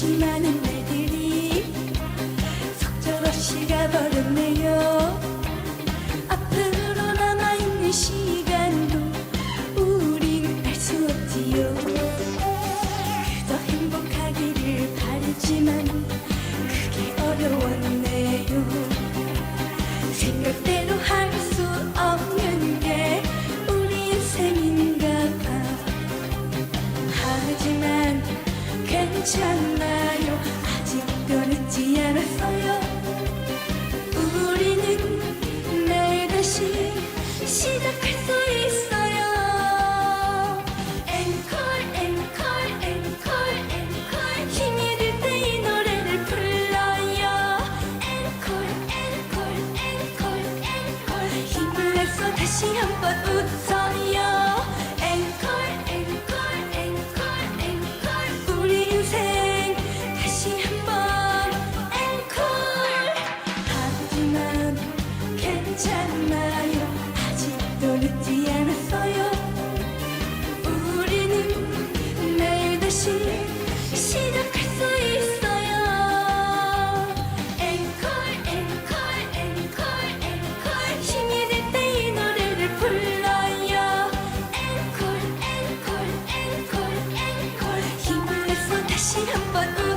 수많은 날들이 속절없이 가버렸네요. 앞으로 남아있는 시간도 우린 알 수 없지요. 그저 행복하기를 바랬지만 그게 어려웠네요. 생각대로 할 수 없는 게 우리 인생인가 봐. 하지만 괜찮아 다시 한번 웃어요. 앵콜 앵콜 앵콜 앵콜. 우리 인생 다시 한번 앵콜. 하지만 괜찮아요? 아직도 늦지 않았어요. ฉันยั